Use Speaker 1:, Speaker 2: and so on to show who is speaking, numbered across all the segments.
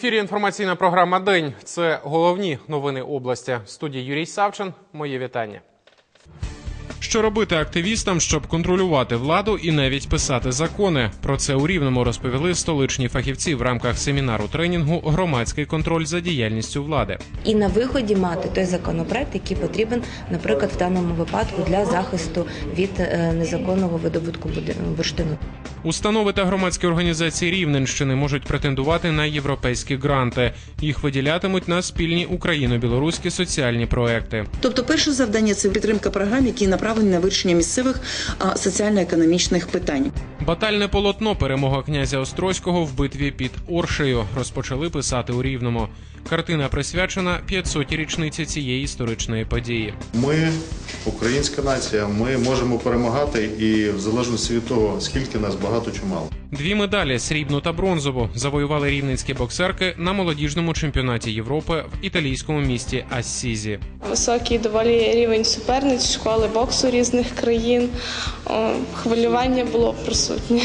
Speaker 1: В ефірі інформаційна програма День. Це головні новини області. В студії Юрій Савчин. Моє вітання. Що робити активістам, щоб контролювати владу і навіть писати закони? Про це у рівному розповіли столичні фахівці в рамках семінару тренінгу Громадський контроль за діяльністю влади.
Speaker 2: і на виході мати той законопроект, який потрібен, наприклад, в даному випадку для захисту від е, незаконного видобутку бурштину.
Speaker 1: Установи та громадські організації Рівненщини можуть претендувати на європейські гранти. Їх виділятимуть на спільні україно-білоруські соціальні проекти.
Speaker 3: Тобто, перше завдання це підтримка програм, які направлені на вирішення місцевих соціально-економічних питань.
Speaker 1: Батальне полотно перемога князя Острозького в битві під Оршею розпочали писати у Рівному. Картина присвячена 500-й річниці цієї історичної події.
Speaker 4: Ми, українська нація, ми можемо перемагати і в залежності від того, скільки нас багато чи мало.
Speaker 1: Дві медалі срібну та бронзову завоювали рівненські боксерки на молодіжному чемпіонаті Європи в італійському місті Ассізі.
Speaker 5: Високий доволі рівень суперниць, школи боксу різних країн. Хвилювання було присутнє.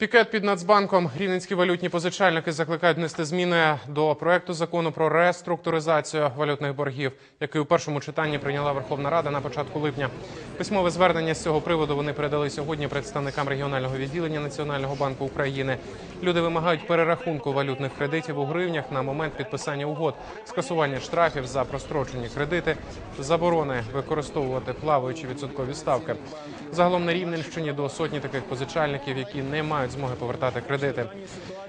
Speaker 1: Пікет під Нацбанком рівненські валютні позичальники закликають внести зміни до проекту закону про реструктуризацію валютних боргів, який у першому читанні прийняла Верховна Рада на початку липня. Письмове звернення з цього приводу вони передали сьогодні представникам регіонального відділення Національного банку України. Люди вимагають перерахунку валютних кредитів у гривнях на момент підписання угод, скасування штрафів за прострочені кредити, заборони використовувати плаваючі відсоткові ставки. Загалом на Рівненщині до сотні таких позичальників, які не мають змоги повертати кредити.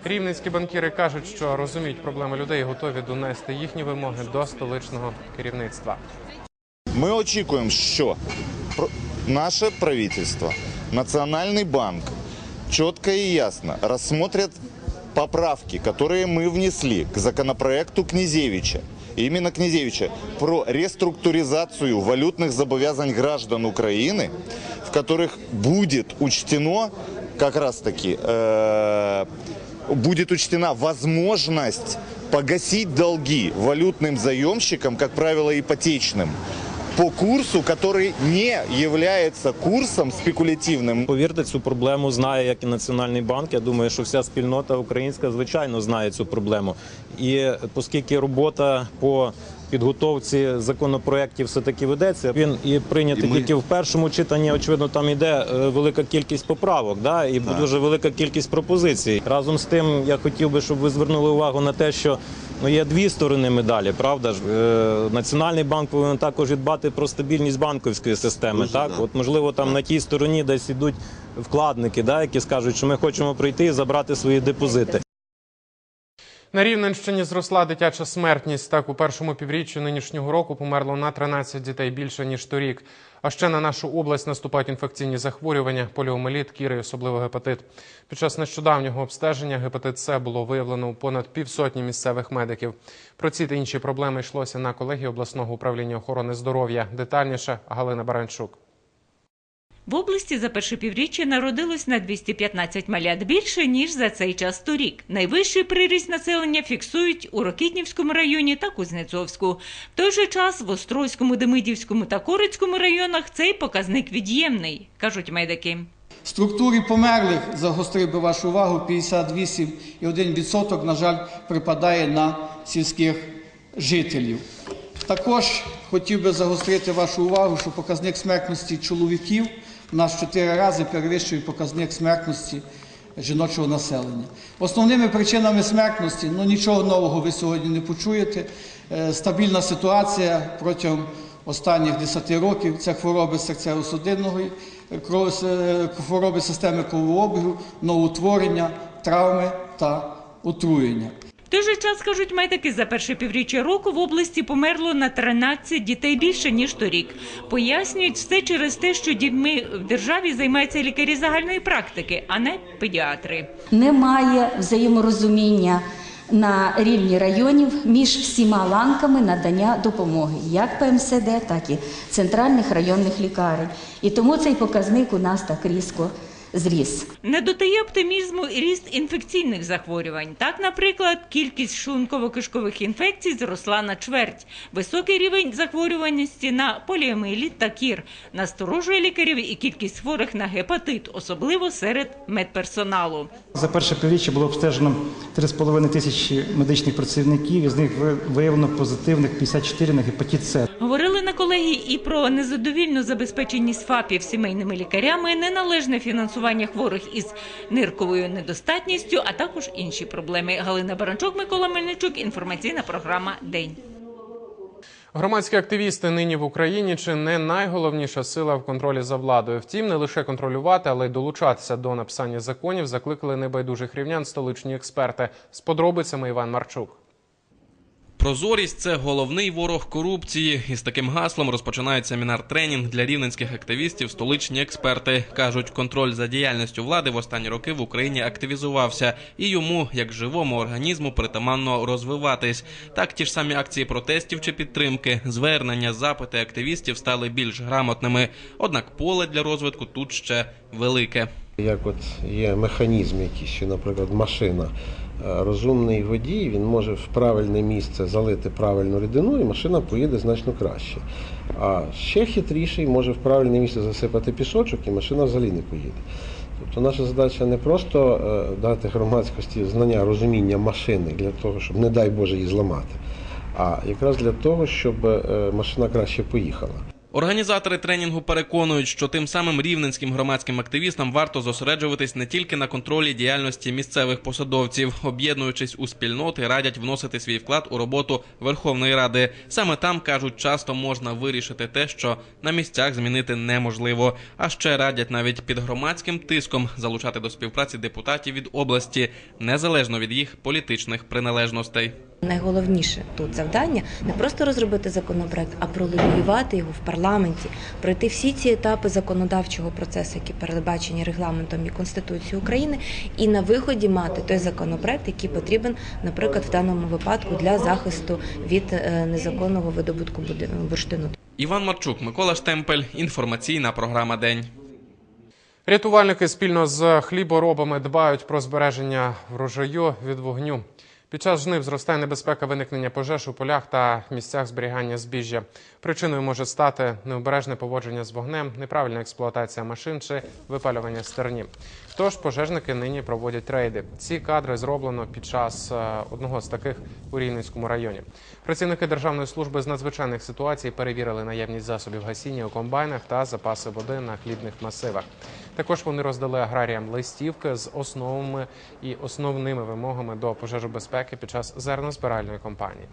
Speaker 1: Рівненські банкіри кажуть, що розуміють проблеми людей і готові донести їхні вимоги до столичного керівництва.
Speaker 6: Ми очікуємо, що про- наше правительство, Национальный банк четко и ясно рассмотрят поправки, которые мы внесли к законопроекту Князевича, именно Князевича, про реструктуризацию валютных зобовязаний граждан Украины, в которых будет учтено как раз-таки э, будет учтена возможность погасить долги валютным заемщикам, как правило, ипотечным, по курсу, который не является курсом спекулятивным.
Speaker 7: Повірте, цю проблему знає як і Національний банк. Я думаю, що вся спільнота українська звичайно знає цю проблему. І оскільки робота по підготовці законопроєктів все таки ведеться, він і прийнятий тільки в першому читанні. Очевидно, там йде е, велика кількість поправок, да і дуже велика кількість пропозицій. Разом з тим, я хотів би, щоб ви звернули увагу на те, що ну є дві сторони медалі. Правда ж, Е, Національний банк повинен також дбати про стабільність банківської системи. так, от можливо, там на тій стороні десь ідуть вкладники, да, які скажуть, що ми хочемо прийти і забрати свої депозити.
Speaker 1: На Рівненщині зросла дитяча смертність. Так, у першому півріччі нинішнього року померло на 13 дітей більше ніж торік. А ще на нашу область наступають інфекційні захворювання, поліомеліт, кіри, і особливо гепатит. Під час нещодавнього обстеження гепатит С було виявлено у понад півсотні місцевих медиків. Про ці та інші проблеми йшлося на колегії обласного управління охорони здоров'я. Детальніше Галина Баранчук.
Speaker 8: В області за перше півріччя народилось на 215 малят більше, ніж за цей час торік. Найвищий приріст населення фіксують у Рокітнівському районі та Кузнецовську. В той же час в Острозькому, Демидівському та Корицькому районах цей показник від'ємний, кажуть медики.
Speaker 9: В структурі померлих, загострив би вашу увагу, 58,1% на жаль, припадає на сільських жителів. Також хотів би загострити вашу увагу, що показник смертності чоловіків нас в 4 рази перевищує показник смертності жіночого населення. Основними причинами смертності, ну нічого нового ви сьогодні не почуєте. Е, Стабільна ситуація протягом останніх 10 років це хвороби серцево-судинної, е, хвороби системи кровообігу, новоутворення, травми та отруєння.
Speaker 8: Той же час, кажуть медики, за перше півріччя року в області померло на 13 дітей більше, ніж торік. Пояснюють все через те, що дітьми в державі займаються лікарі загальної практики, а не педіатри.
Speaker 10: немає взаєморозуміння на рівні районів між всіма ланками надання допомоги, як ПМСД, так і центральних районних лікарень. І тому цей показник у нас так різко зріс.
Speaker 8: Не додає оптимізму і ріст інфекційних захворювань. Так, наприклад, кількість шлунково-кишкових інфекцій зросла на чверть. Високий рівень захворюваності на поліоміеліт та кір насторожує лікарів і кількість хворих на гепатит, особливо серед медперсоналу.
Speaker 11: За перше півріччя було обстежено 3,5 тисячі медичних працівників, із них виявлено позитивних 54 на гепатит С.
Speaker 8: Говорили на колегії і про незадовільну забезпеченість ФАПів сімейними лікарями, неналежне фінансування хворих із нирковою недостатністю, а також інші проблеми. Галина Баранчук, Микола Мельничук. Інформаційна програма День.
Speaker 1: Громадські активісти нині в Україні чи не найголовніша сила в контролі за владою. Втім, не лише контролювати, але й долучатися до написання законів закликали небайдужих рівнян столичні експерти. З подробицями Іван Марчук.
Speaker 12: Прозорість це головний ворог корупції. І з таким гаслом розпочинається семінар тренінг для рівненських активістів. Столичні експерти кажуть, контроль за діяльністю влади в останні роки в Україні активізувався, і йому, як живому організму, притаманно розвиватись. Так, ті ж самі акції протестів чи підтримки, звернення, запити активістів стали більш грамотними. Однак поле для розвитку тут ще велике.
Speaker 13: Як от є механізм якийсь, наприклад, машина, розумний водій, він може в правильне місце залити правильну рідину, і машина поїде значно краще. А ще хитріший може в правильне місце засипати пісочок, і машина взагалі не поїде. Тобто наша задача не просто е, дати громадськості знання, розуміння машини для того, щоб, не дай Боже, її зламати, а якраз для того, щоб е, машина краще поїхала.
Speaker 12: Організатори тренінгу переконують, що тим самим рівненським громадським активістам варто зосереджуватись не тільки на контролі діяльності місцевих посадовців, об'єднуючись у спільноти, радять вносити свій вклад у роботу Верховної Ради. Саме там кажуть, часто можна вирішити те, що на місцях змінити неможливо. А ще радять навіть під громадським тиском залучати до співпраці депутатів від області, незалежно від їх політичних приналежностей.
Speaker 2: Найголовніше тут завдання не просто розробити законопроект, а пролобіювати його в парламенті, пройти всі ці етапи законодавчого процесу, які передбачені регламентом і Конституцією України, і на виході мати той законопроект, який потрібен, наприклад, в даному випадку для захисту від е, незаконного видобутку бурштину.
Speaker 12: Іван Марчук, Микола Штемпель. Інформаційна програма День.
Speaker 1: Рятувальники спільно з хліборобами дбають про збереження врожаю від вогню. Під час жнив зростає небезпека виникнення пожеж у полях та місцях зберігання збіжжя. Причиною може стати необережне поводження з вогнем, неправильна експлуатація машин чи випалювання стерні. Тож пожежники нині проводять рейди. Ці кадри зроблено під час е, одного з таких у Рівненському районі. Працівники Державної служби з надзвичайних ситуацій перевірили наявність засобів гасіння у комбайнах та запаси води на хлібних масивах. Також вони роздали аграріям листівки з основами і основними вимогами до пожежобезпеки під час зернозбиральної кампанії.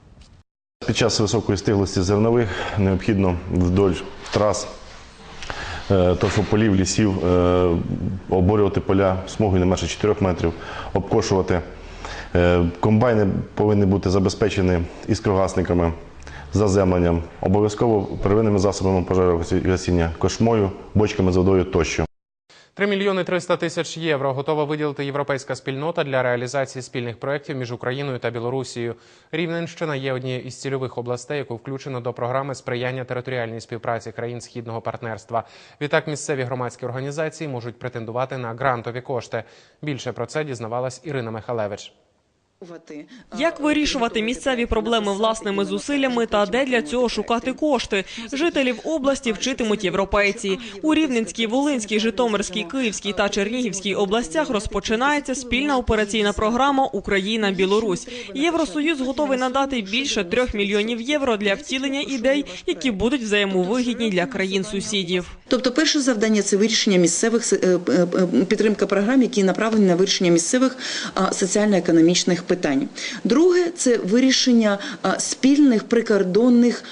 Speaker 14: Під час високої стиглості зернових необхідно вдоль трас е, торфополів, лісів е, оборювати поля смугою не менше 4 метрів, обкошувати. Е, Комбайни повинні бути забезпечені іскрогасниками, заземленням, обов'язково первинними засобами пожежогасіння, кошмою, бочками з водою тощо.
Speaker 1: 3 мільйони 300 тисяч євро готова виділити європейська спільнота для реалізації спільних проєктів між Україною та Білорусією. Рівненщина є однією із цільових областей, яку включено до програми сприяння територіальній співпраці країн східного партнерства. Відтак місцеві громадські організації можуть претендувати на грантові кошти. Більше про це дізнавалась Ірина Михалевич.
Speaker 15: Як вирішувати місцеві проблеми власними зусиллями та де для цього шукати кошти? Жителів області вчитимуть європейці. У Рівненській, Волинській, Житомирській, Київській та Чернігівській областях розпочинається спільна операційна програма Україна Білорусь. Євросоюз готовий надати більше трьох мільйонів євро для втілення ідей, які будуть взаємовигідні для країн сусідів.
Speaker 3: Тобто, перше завдання це вирішення місцевих е, е, е, підтримка програм, які направлені на вирішення місцевих соціально-економічних питань. Друге це вирішення спільних прикордонних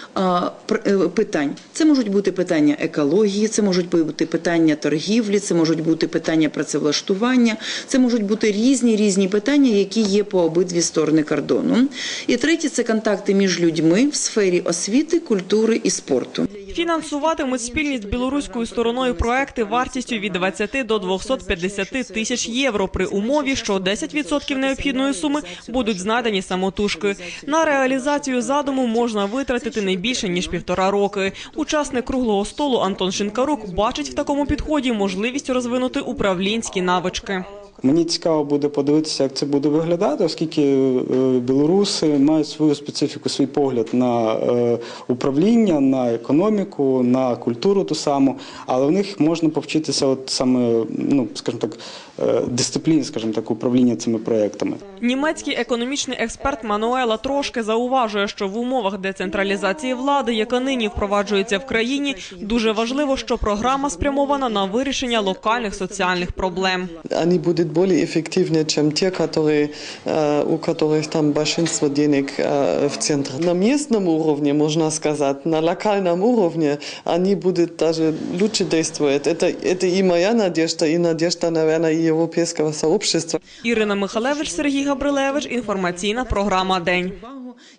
Speaker 3: пр- е, питань. Це можуть бути питання екології, це можуть бути питання торгівлі, це можуть бути питання працевлаштування, це можуть бути різні різні питання, які є по обидві сторони кордону. І третє це контакти між людьми в сфері освіти, культури і спорту.
Speaker 15: Фінансуватимуть спільні з білоруською стороною проекти вартістю від 20 до 250 тисяч євро при умові, що 10% необхідної суми будуть знайдені самотужки. На реалізацію задуму можна витратити не більше ніж півтора роки. Учасник круглого столу Антон Шинкарук бачить в такому підході можливість розвинути управлінські навички.
Speaker 16: Мені цікаво буде подивитися, як це буде виглядати, оскільки е, білоруси мають свою специфіку, свій погляд на е, управління, на економіку, на культуру ту саму, але в них можна повчитися, от саме, ну скажімо так, е, дисципліні, скажімо так, управління цими проектами.
Speaker 15: Німецький економічний експерт Мануела Трошке зауважує, що в умовах децентралізації влади, яка нині впроваджується в країні, дуже важливо, що програма спрямована на вирішення локальних соціальних проблем.
Speaker 17: они будут более эффективнее, чем те, которые, э, у которых там большинство денег э, в центре. На местном уровне, можно сказать, на локальном уровне они будут даже лучше действовать. Это, это и моя надежда, и надежда, наверное, и европейского сообщества.
Speaker 15: Ірина Михалевич, Сергій Габрилевич. Інформаційна програма День.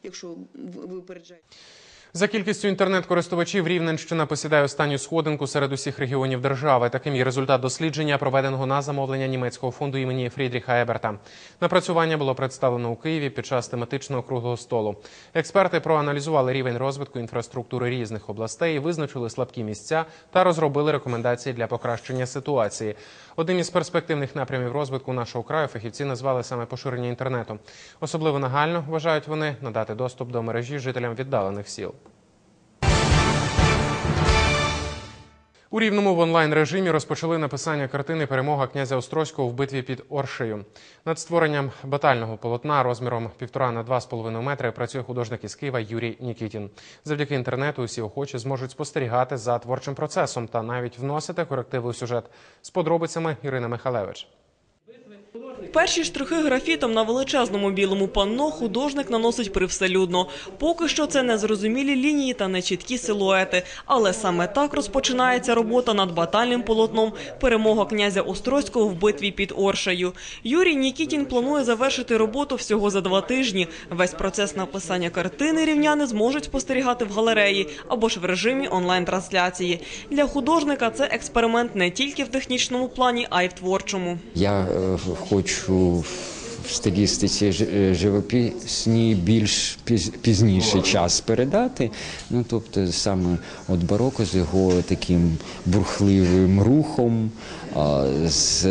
Speaker 3: Якщо ви випереджаєте.
Speaker 1: за кількістю інтернет-користувачів Рівненщина посідає останню сходинку серед усіх регіонів держави. Таким є результат дослідження, проведеного на замовлення німецького фонду імені Фрідріха Еберта. Напрацювання було представлено у Києві під час тематичного круглого столу. Експерти проаналізували рівень розвитку інфраструктури різних областей, визначили слабкі місця та розробили рекомендації для покращення ситуації. Одним із перспективних напрямів розвитку нашого краю фахівці назвали саме поширення інтернету. Особливо нагально вважають вони надати доступ до мережі жителям віддалених сіл. У рівному в онлайн режимі розпочали написання картини Перемога князя Острозького в битві під Оршею. Над створенням батального полотна розміром 1,5 на 2,5 метри працює художник із Києва Юрій Нікітін. Завдяки інтернету усі охочі зможуть спостерігати за творчим процесом та навіть вносити корективи у сюжет. З подробицями Ірина Михалевич.
Speaker 15: Перші штрихи графітом на величезному білому панно художник наносить привселюдно. Поки що це незрозумілі лінії та нечіткі силуети. Але саме так розпочинається робота над батальним полотном «Перемога князя Острозького в битві під Оршею». Юрій Нікітін планує завершити роботу всього за два тижні. Весь процес написання картини рівняни зможуть спостерігати в галереї або ж в режимі онлайн-трансляції. Для художника це експеримент не тільки в технічному плані, а й в творчому.
Speaker 18: Я е, хочу в стилістиці е, живописній більш піз- пізніший час передати. Ну, тобто саме от бароко з його таким бурхливим рухом, з,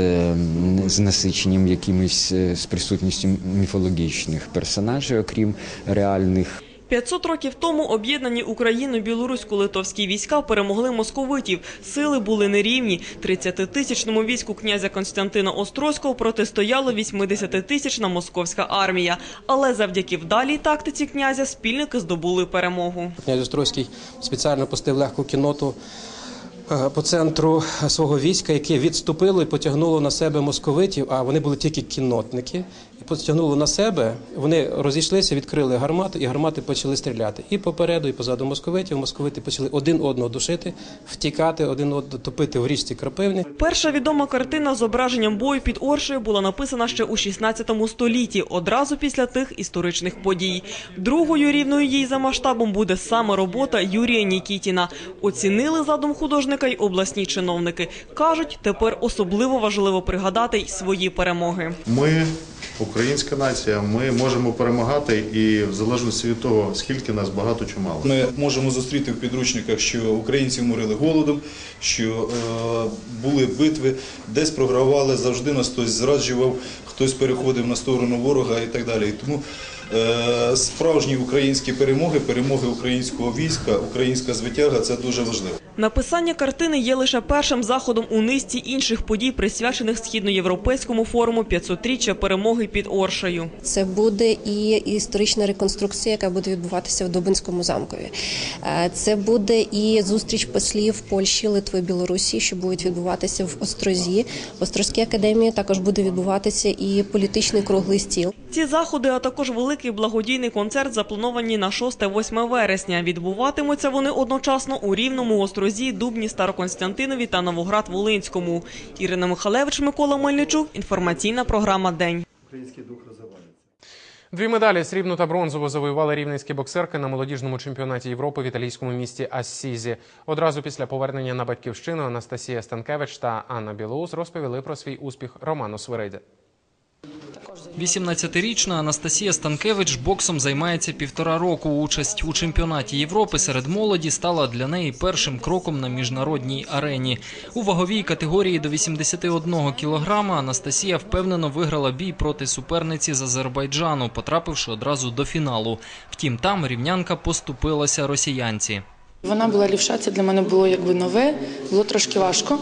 Speaker 18: з насиченням якимось е, з присутністю міфологічних персонажів, окрім реальних.
Speaker 15: 500 років тому об'єднані Україно-білорусько-литовські війська перемогли московитів. Сили були нерівні. 30-тисячному війську князя Константина Острозького протистояло 80-тисячна московська армія. Але завдяки вдалій тактиці князя спільники здобули перемогу.
Speaker 19: Князь Острозький спеціально пустив легку кінноту е, по центру свого війська, яке відступило і потягнуло на себе московитів, а вони були тільки кіннотники. І потягнуло на себе, вони розійшлися, відкрили гармати, і гармати почали стріляти. І попереду, і позаду московитів. Московити почали один одного душити, втікати, один одного топити в річці Крапивні.
Speaker 15: Перша відома картина з зображенням бою під Оршею була написана ще у 16 столітті, одразу після тих історичних подій. Другою рівною їй за масштабом буде саме робота Юрія Нікітіна. Оцінили задум художника й обласні чиновники. Кажуть, тепер особливо важливо пригадати й свої перемоги.
Speaker 4: Ми, українська нація, ми можемо перемагати і в залежності від того, скільки нас багато чи мало.
Speaker 20: Ми можемо зустріти в підручниках, що українці морили голодом, що е, були битви, десь програвали, завжди нас хтось зраджував, хтось переходив на сторону ворога і так далі. Тому справжні українські перемоги, перемоги українського війська, українська звитяга це дуже важливо.
Speaker 15: Написання картини є лише першим заходом у низці інших подій, присвячених східноєвропейському форуму 500-річчя перемоги під Оршею.
Speaker 21: Це буде і історична реконструкція, яка буде відбуватися в Дубинському замкові. Е, Це буде і зустріч послів Польщі, Литви, Білорусі, що будуть відбуватися в Острозі. В Острозькій академії також буде відбуватися і політичний круглий стіл.
Speaker 15: Ці заходи, а також великий благодійний концерт, заплановані на 6-8 вересня. Відбуватимуться вони одночасно у Рівному, Острозі, Дубні, Староконстянтинові та Новоград-Волинському. Ірина Михалевич, Микола Мельничук. Інформаційна програма День.
Speaker 1: Дві медалі срібну та бронзову завоювали рівненські боксерки на молодіжному чемпіонаті Європи в італійському місті Ассізі. Одразу після повернення на батьківщину Анастасія Станкевич та Анна Білоус розповіли про свій успіх Роману Свириді.
Speaker 22: 18-річна Анастасія Станкевич боксом займається півтора року. Участь у чемпіонаті Європи серед молоді стала для неї першим кроком на міжнародній арені. У ваговій категорії до 81 кілограма Анастасія впевнено виграла бій проти суперниці з Азербайджану, потрапивши одразу до фіналу. Втім, там рівнянка поступилася росіянці.
Speaker 23: Вона була лівша, це для мене було якби нове, було трошки важко.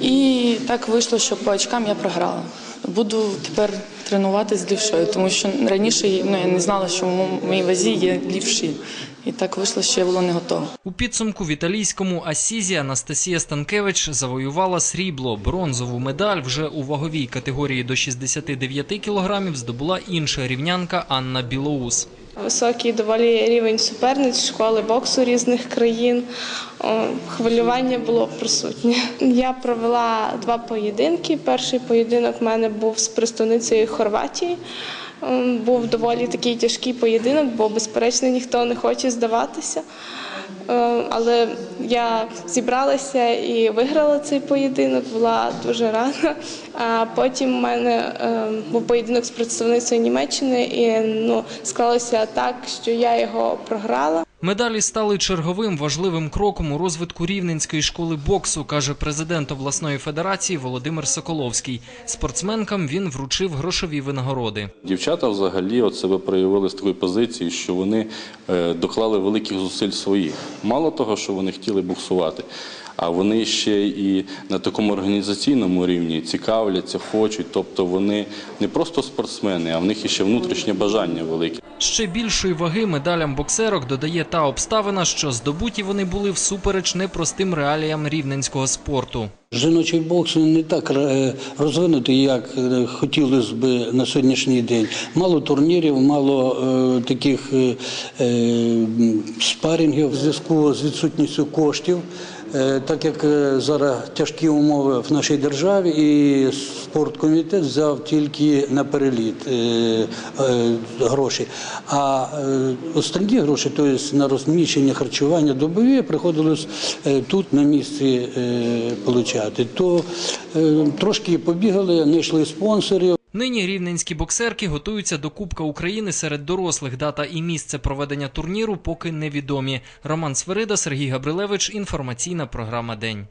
Speaker 23: І так вийшло, що по очкам я програла. Буду тепер тренуватися з лівшою, тому що раніше ну, я не знала, що в моїй вазі є лівші. І так вийшло, що я була не готова.
Speaker 22: У підсумку в італійському Асізі Анастасія Станкевич завоювала срібло. Бронзову медаль вже у ваговій категорії до 69 кілограмів здобула інша рівнянка Анна Білоус.
Speaker 24: Високий доволі рівень суперниць, школи боксу різних країн. Хвилювання було присутнє. Я провела два поєдинки. Перший поєдинок в мене був з представницею Хорватії. Ем, Був доволі такий тяжкий поєдинок, бо, безперечно, ніхто не хоче здаватися. Е, Але я зібралася і виграла цей поєдинок, була дуже рада. А потім в мене е, був поєдинок з представницею Німеччини, і ну, склалося так, що я його програла.
Speaker 22: Медалі стали черговим важливим кроком у розвитку рівненської школи боксу, каже президент обласної федерації Володимир Соколовський. Спортсменкам він вручив грошові винагороди.
Speaker 25: Дівчата взагалі от себе проявили з такої позиції, що вони е, доклали великих зусиль своїх. Мало того, що вони хотіли буксувати, а вони ще і на такому організаційному рівні цікавляться, хочуть. Тобто вони не просто спортсмени, а в них іще внутрішнє бажання велике.
Speaker 22: Ще більшої ваги медалям боксерок додає та обставина, що здобуті вони були всупереч непростим реаліям рівненського спорту.
Speaker 26: Жіночий бокс не так е, розвинутий, як е, хотілося б на сьогоднішній день. Мало турнірів, мало е, таких спарінгів в зв'язку з відсутністю коштів. Е, Так як е, зараз тяжкі умови в нашій державі, і спорткомітет взяв тільки на переліт е, гроші. А останні гроші, тобто на розміщення, харчування добові, приходилось тут на місці получати. То трошки побігали, знайшли спонсорів.
Speaker 22: Нині рівненські боксерки готуються до Кубка України серед дорослих. Дата і місце проведення турніру поки невідомі. Роман Свирида, Сергій Габрилевич. Інформаційна програма День.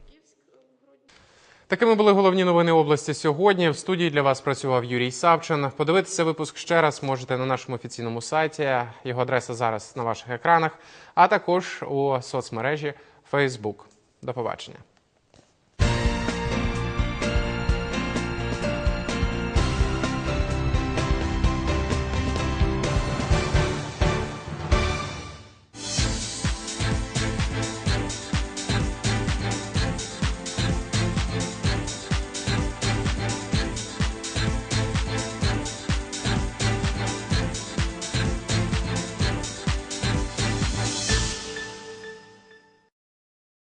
Speaker 1: Такими були головні новини області сьогодні. В студії для вас працював Юрій Савчин. Подивитися випуск ще раз можете на нашому офіційному сайті. Його адреса зараз на ваших екранах, а також у соцмережі Facebook. До побачення.